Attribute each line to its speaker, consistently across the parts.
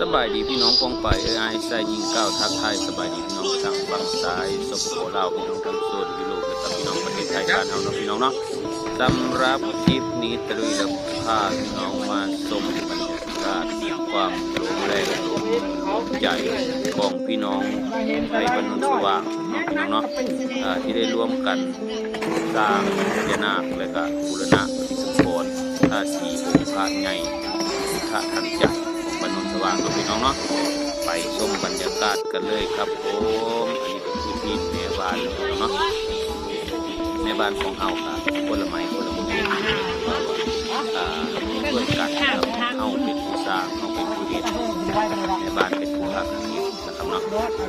Speaker 1: สบายดีพี่น้องกองไปเอไอ้ใส่ยิงก้าวทักไทยสบายดีพี่น้องทางฝั่งซ้ายสปปลาวพี่น้องทางโซนยุโรปและกับพี่น้องประเทศไทยบ้านเฮาเนาะพี่น้องเนาะสำหรับคลิปนี้ตรุยและพาพี่น้องมาชมบรรยากาศความโรงแรงโรงใหญ่ของพี่น้องไทยบรรนุสว่างเนาะพี่น้องเนาะที่ได้ร่วมกันสร้างพญานาคและก็บูรณะปฏิสังขรณ์ท่าสีองค์พระใหญ่พระทันใจของบร ว่างเนาะพี่น้องเนาะไปชมบรรยากาศกันเลยครับผมอันนี้ก็คือที่แม่บ้านเลยเนาะแม่บ้านของเฮาครับคนละไม้คนละมืออ่าด้วยกันครับเฮาเป็นผู้สร้างเฮาเป็นผู้เฮ็ดแม่บ้านเป็นผู้พักเฮ็ดนะครับเนาะ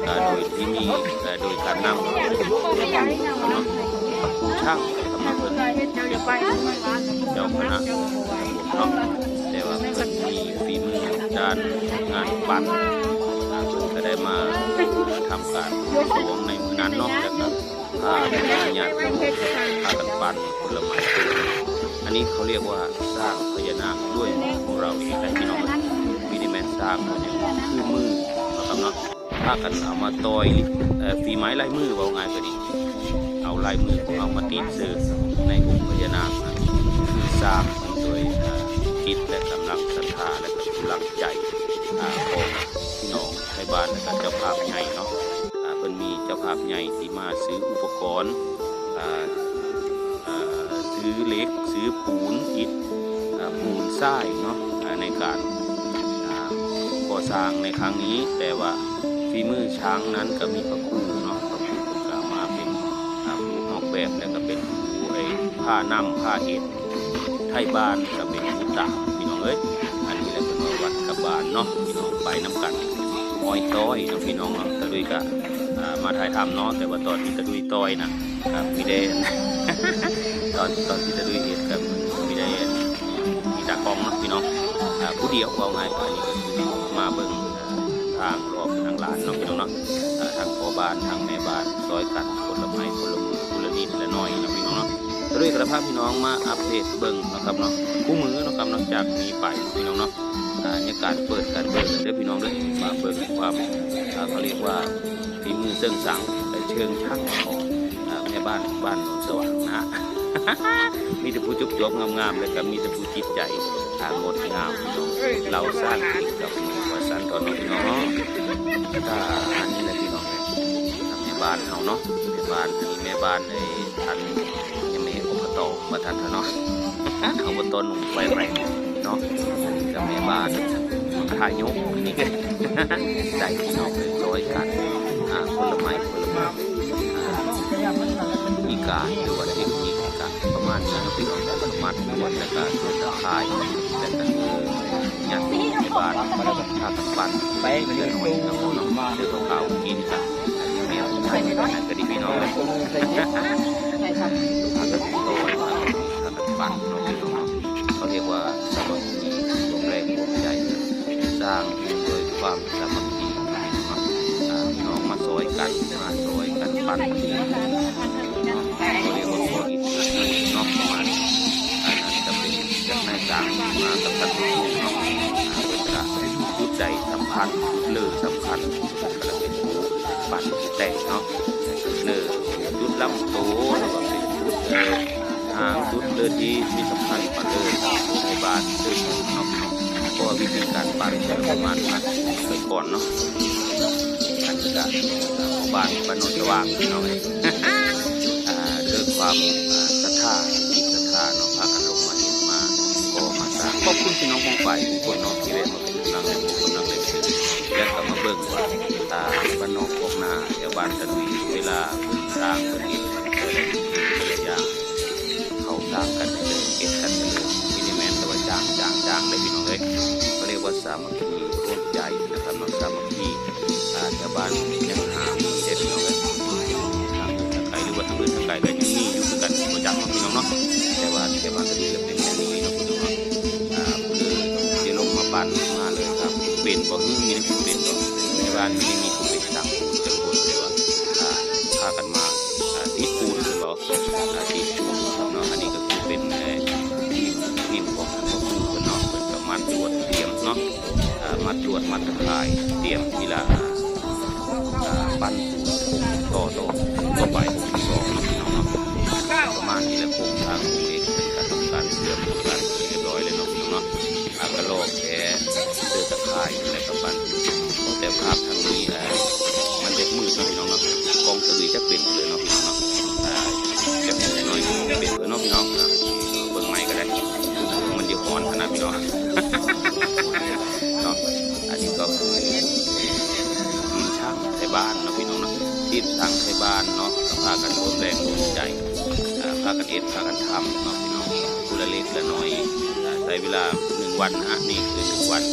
Speaker 1: อ่าโดยที่มีอ่าโดยการนำเนาะผู้ช่างทำมาเพิ่นเป็นเจ้าคณะเนาะแต่ว่าเพิ่น มีฝีมือด้านงานปั้นก็ได้มาทำการบวงสวงในมือนั้นเนาะแล้วก็พาญาติโยมพากันปั้นผลไม้อันนี้เขาเรียกว่าสร้างพญานาคด้วยของเราเองได้พี่น้องวิธีแมนสร้างมันเนี่ยคือมือนะครับเนาะพากันเอามาต่อยฝีไม้ลายมือว่าง่ายก็ดีเอาลายมือของเรามาติดซื้อในองค์พญานาคคือสร้างโดยจิตและำลังใจของพี่น้องไทยบ้านและก็เจ้าภาพใหญ่เนาะอ่าเพิ่นมีเจ้าภาพใหญ่ที่มาซื้ออุปกรณ์อ่าซื้อเล็กซื้อปูนอิฐปูนทรายเนาะในการอ่ก่อสร้างในครั้งนี้ แต่ว่าฝีมือช้างนั้นก็มีพระครูเนาะพระครูก็มาเป็นอ่าผู้ออกแบบและก็เป็นผู้ไอ้ผ้านำผ้าเห็ดไทยบ้านก็เป็นผู้ตากพี่น้องเอ้ย เนาะพี่น้องไปน้ำกันอ้อยต้อยเนาะพี่น้องเนาะตะลุยกะมาถ่ายทำเนาะแต่ว่าตอนที่ตะลุยต้อยนะครับมีได้ตอนตอนที่ตะลุยเห็ดกับมีได้มีตากล้องเนาะพี่น้องผู้เดียวเอาไงอันนี้ก็คือมาเบิ่งทางรอบทางหลานเนาะพี่น้องเนาะทางพ่อบ้านทางแม่บ้านซอยกันคนละไม้คนละมือคนละนิดละน้อยเนาะพี่น้อง ด้วยกระภาพพี่น้องมาอัปเดตเบิ่งนะครับเนาะคู่มือนะครับนอกจากนี้ไปพี่น้องเนาะอ่าในการเปิดการเปิดเด้อพี่น้องเด้อมาเปิดความเขาเรียกว่าฝีมือเชิงสังเชิงช่างของอ่แม่บ้านบ้านโนนสว่างนะ มีแต่ผู้จุบจบงามๆแล้วก็มีแต่ผู้จิตใจงดงามพี่น้องเราสร้างเองกับมือว่าสั้นตอนน้องพี่น้องเนาะถ้าอันนี้แหละพี่น้องเลยแม่บ้านเฮาเนาะแม่บ้านนี่แม่บ้านในทัน เห็นอบตมาทันเถอะเนาะอบตหนุ่มไฟแรงเนาะอันนี้ก็แม่บ้านทายกนี่ก็ได้พี่น้องเลยร้อยกันอ่าคนละไม้คนละมืออ่ามีการหรือว่าเทคนิคการประมาณนี้เนาะพี่น้องแต่ประมาณตรวจแล้วก็ตรวจตะไคร้แล้วก็คือยัดในบ้านทากันปั่นไปเรื่อยๆน้ำมันน้ำมันเดือดขาวกินกันอันนี้แม่ไทยก็ดีพี่น้องางโดยความสามัคคีพี่น้องมาซอยกันมาซอยกันปั่นทีเขาเรียกว่าโคอิทเนาะประมาณอันนั้นจะเป็นจากนายจ้างมากับท่านผู้เนาะอ่าเป็นกะจุดใจสำคัญเลือสำคัญก็จะเป็นผู้ปั่นแต่งเนาะเลือจุดลำโตแล้วก็เป็นจุดเอ่อหางจุดเลือที่มีสำคัญกว่าเลือในบ้านซึ่งเนาะเพราะ ว่าวิธีการปั่นประมาณนั้นไปก่อนเนาะอันนี้ก็ของบ้านบ้านโนนสว่างเน้องเองอ่าด้วยความศรัทธาจิตศรัทธาเนาะพากันลงมาเห็นมาก็มาสร้างขอบคุณพี่น้องของฝ่ายทุกคนเนาะที่ได้มาเป็นกำลังแรงกำลังแรงใจและก็มาเบิ่งว่าตาบ้านนอกพวกนาแถวบ้านตะลุยเวลาสร้างเพิ่น มัคคีร่วมใจนะครับเนาสามัคคีอ่าวบ้านยังหามีเด็ดพี่น้องเอ้ยทางอื่นทางไกลหรือว่าทางอื่นทางไกลก็ยังมีอยู่คือกันประจำพี่น้องเนาะแต่ว่าแต่ว่านก็ดีก็เป็นอย่างนี้นาะพี่น้องเนาะอ่าคือจะลงมาปั่นมาเลยครับเป็นบ่ฮึมีนะเป็นบ่ในบ้านมีมีผู้เป็นต่างปูนจังคนเลยว่าพากันมาอ่าตีปูนคือบ่อ่าตีปูนครับเนาะอันนี้ก็คือเป็นทีมทีมของท่านพระครูเนาะเพิ่นก็มาตรวจเตรียมเนาะ มัดลวดมัดตะข่าย เตรียมทีลาปั้นต่อต่อต่อไปสองนาะพี่น้องเนาะประมาณนี้แหละโครงสร้างของเอกเป็นการทำการเชื่อมการเรียบร้อยเลยเนาะพี่น้องเนาะอากระโลกแกเสื้อตะข่ายอะไรกับปั้นแต่ภาพทางนี้เอ่อมันจะมืดเนาะพี่น้องเนาะกองสวีจะเป็นเลยเนาะ นาะทีมช่างไทยบ้านเนาะก็พากันร่วมแรงรวมใจอ่าพากันเอ็ดพากันทำเนาะพี่น้องผู้ละเล็กละน้อยใช้เวลาหนึ่งวันนะฮะนี่คือหนึ่งวัน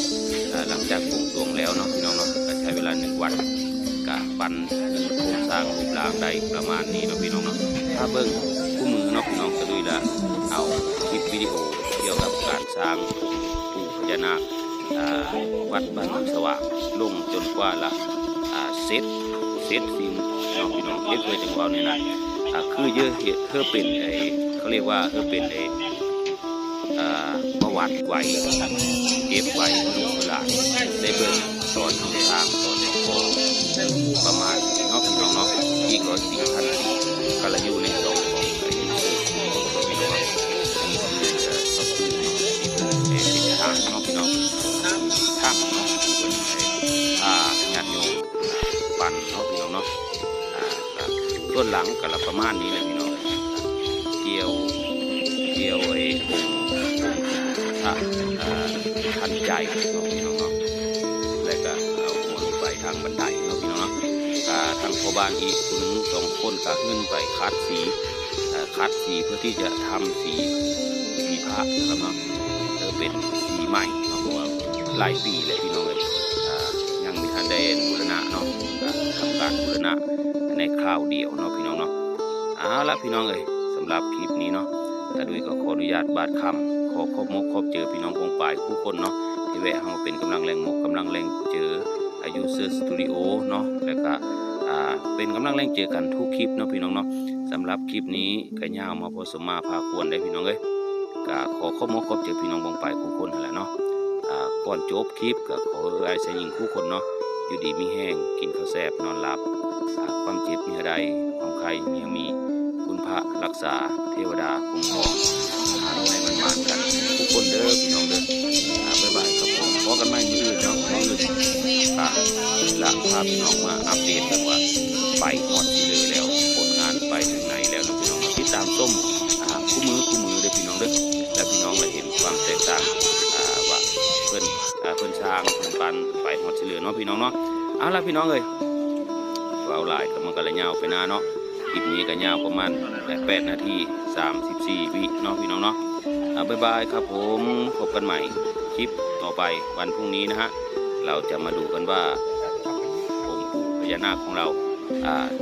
Speaker 1: หลังจากปลูกตวงแล้วเนาะพี่น้องเนาะก็ใช้เวลาหนึ่งวันกะปั้นโครงสร้างรูปร่างได้ประมาณนี้เนาะพี่น้องเนาะถ้าเบิ้งคู่มือเนาะพี่น้องก็ดูละเอาคลิปวิดีโอเกี่ยวกับการสร้างปู่พญานาควัดบ้านสว่างลงจนกว่าละเสร็จเสร็จสิ้น น้องพี่น้องเรียกเลยจังหวะนี้นะอ่าคือเยอะเหตุเพื่อเป็นไอเขาเรียกว่าเพื่อเป็นไออ่าประวัติไว้เก็บไว้ลูกหลานได้เบิ่งตอนน้องทางตอนน้องพ่อประมาณนี้เนาะพี่น้องเนาะอีกร้อยสี่พันก็ละอยู่ ส่วนหลังก็ละประมาณนี้แหละพี่น้องเกี่ยวเกี่ยวไอ้องค์องค์พระอ่าทันใจเนาะพี่น้องเนาะแล้วก็เอาหัวลงไปทางบันไดเนาะพี่น้องเนาะทางพ่อบ้านอีกคนสองคนก็ขึ้นไปคัดสีคัดสีเพื่อที่จะทำสีสีพระนะครับเนาะเออเป็นสีใหม่เนาะเพราะว่าหลายปีเลยพี่น้องเลยอ่ายังมีทันได้บูรณะเนาะทำการบูรณะ ในคราวเดียวเนาะพี่น้องเนาะเอาละพี่น้องเลยสำหรับคลิปนี้เนาะตาดุยก็ขออนุญาตบาดคำขอขอบมกขอบเจอพี่น้องกองปลายคู่คนเนาะที่แวะเข้ามาเป็นกำลังแรงมกกำลังแรงเจออายุเซอร์สตูดิโอเนาะแล้วก็อ่าเป็นกำลังแรงเจอกันทุกคลิปเนาะพี่น้องเนาะสำหรับคลิปนี้ก็ยาวมาพอสมมาพาควรได้พี่น้องเลยก็ขอขอบมกขอบเจอพี่น้องกองปลายคู่คนนั่นแหละเนาะอ่าก่อนจบคลิปก็ขอไอ้สายหญิงคู่คนเนาะ อยู่ดีมีแห้งกินข้าวแซ่บนอนหลับอ่าความเจ็บมีอะไรความใครมีมี คุณพระรักษาเทวดาคุ้มครองหาให้มันมากันทุกคนเด้อพี่น้องเด้ออ่าบ๊ายบายครับผมพอกันใหม่มื้ออื่นเนาะมื้ออื่นอ่าละพาพี่น้องมาอัปเดตกันว่าไปฮอดที่เลยแล้วผลงานไปถึงไหนแล้วนะพี่น้องติดตามส้ม เพิ่นช้างเพิ่นปันไปหมดเหลือเนาะพี่น้องเนาะเอาละพี่น้องเอ้ยเว้าหลายก็มันก็เลยาวไปหน้าเนาะคลิปนี้ก็ยาวประมาณ8นาที34วิเนาะพี่น้องเนาะอ่าบ๊ายบายครับผมพบกันใหม่คลิปต่อไปวันพรุ่งนี้นะฮะเราจะมาดูกันว่าองค์ปู่พญานาคของเรา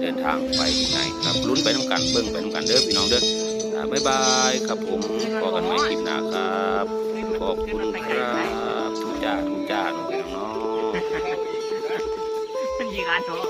Speaker 1: เดินทางไปที่ไหนครับลุ้นไปน้ำกันเบิ้งไปน้ำกันเด้อพี่น้องเด้ออ่าบ๊ายบายครับผมพบกันใหม่คลิปหน้าครับขอบคุณครับ ทุกจ่าทุกจ่าน้องๆ
Speaker 2: มันยิงอันเหรอ